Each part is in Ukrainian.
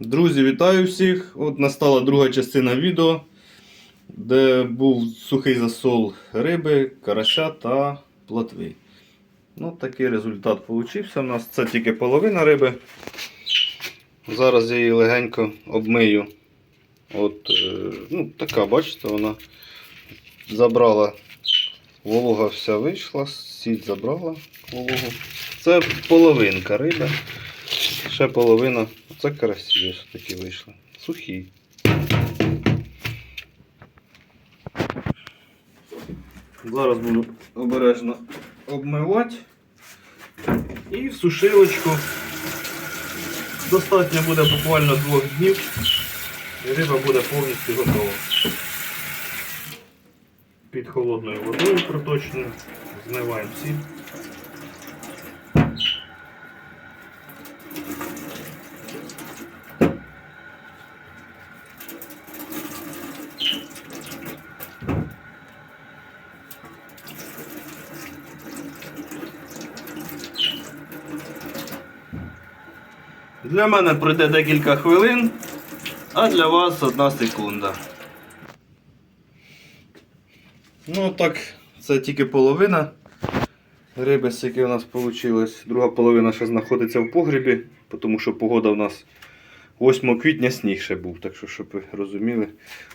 Друзі, вітаю всіх! От настала друга частина відео, де був сухий засол риби, карася та плотви. Ну, такий результат получився. У нас це тільки половина риби. Зараз я її легенько обмию. От, е, ну, така, бачите, вона забрала волога вся вийшла, сіль забрала вологу. Це половинка риби. Ще половина. Це карасі ось такі вийшли. Сухі. Зараз буду обережно обмивати. І в сушилочку. Достатньо буде буквально двох днів. І риба буде повністю готова. Під холодною водою проточною. Змиваємо сіль. Для мене пройде декілька хвилин, а для вас одна секунда. Ну так, це тільки половина риби, скільки у нас вийшло. Друга половина ще знаходиться в погрібі, тому що погода у нас 8 квітня сніг ще був, так що, щоб ви розуміли.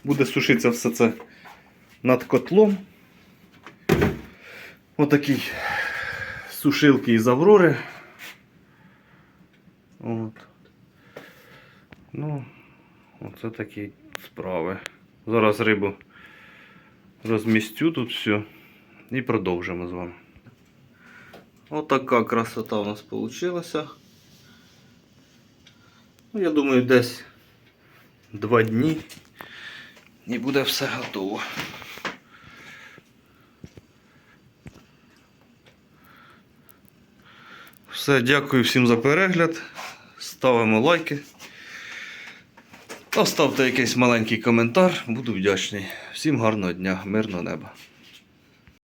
Буде сушитися все це над котлом. Отакі сушилки із Аврори. От. Ну, оце такі справи. Зараз рибу розмістю тут все і продовжимо з вами. Отака красота у нас вийшла. Ну, я думаю, десь два дні і буде все готово. Все, дякую всім за перегляд. Ставимо лайки. Оставте якийсь маленький коментар, буду вдячний. Всім гарного дня, мирного неба.